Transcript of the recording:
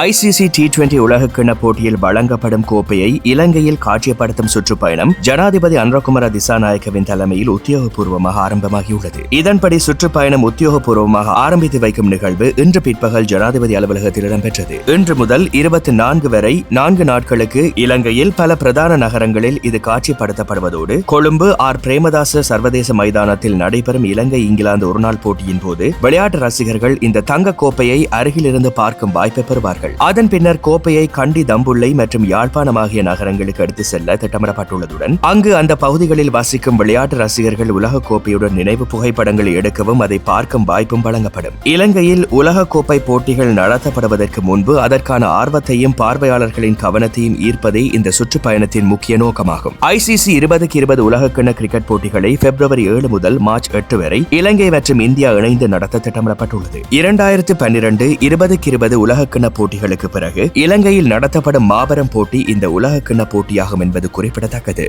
ICC T twenty உலகக்கிண போட்டியில் வழங்கப்படும் கோப்பையை இலங்கையில் காட்சிப்படுத்தும் சுற்றுப்பயணம் ஜனாதிபதி அன்ரகுமர திசாநாயக்கவின் தலைமையில் உத்தியோகபூர்வமாக ஆரம்பமாகியுள்ளது. இதன்படி சுற்றுப்பயணம் உத்தியோகபூர்வமாக ஆரம்பித்து வைக்கும் நிகழ்வு இன்று பிற்பகல் ஜனாதிபதி அலுவலகத்தில் இடம்பெற்றது. இன்று முதல் இருபத்தி நான்கு வரை நான்கு நாட்களுக்கு இலங்கையில் பல பிரதான நகரங்களில் இது காட்சிப்படுத்தப்படுவதோடு கொழும்பு ஆர் பிரேமதாச சர்வதேச மைதானத்தில் நடைபெறும் இலங்கை இங்கிலாந்து ஒருநாள் போட்டியின் போது விளையாட்டு ரசிகர்கள் இந்த தங்க கோப்பையை அருகிலிருந்து பார்க்கும் வாய்ப்பை பெறுவார்கள். அதன் பின்னர் கோப்பையை கண்டி தம்புள்ளை மற்றும் யாழ்ப்பாணம் ஆகிய நகரங்களுக்கு எடுத்து செல்ல திட்டமிடப்பட்டுள்ளதுடன் அங்கு அந்த பகுதிகளில் வசிக்கும் விளையாட்டு ரசிகர்கள் உலக கோப்பையுடன் நினைவு புகைப்படங்களை எடுக்கவும் அதை பார்க்கும் வாய்ப்பும் வழங்கப்படும். இலங்கையில் உலக கோப்பை போட்டிகள் நடத்தப்படுவதற்கு முன்பு அதற்கான ஆர்வத்தையும் பார்வையாளர்களின் கவனத்தையும் ஈர்ப்பதே இந்த சுற்றுப்பயணத்தின் முக்கிய நோக்கமாகும். ஐசிசி இருபதுக்கு இருபது உலகக்கிண கிரிக்கெட் போட்டிகளை பிப்ரவரி ஏழு முதல் மார்ச் எட்டு வரை இலங்கை மற்றும் இந்தியா இணைந்து நடத்த திட்டமிடப்பட்டுள்ளது. இரண்டாயிரத்து பன்னிரண்டு இருபதுக்கு இருபது உலகக்கிண்ண போட்டிகளுக்கு பிறகு இலங்கையில் நடத்தப்படும் மாபெரும் போட்டி இந்த உலகக்கிண்ண போட்டியாகும் என்பது குறிப்பிடத்தக்கது.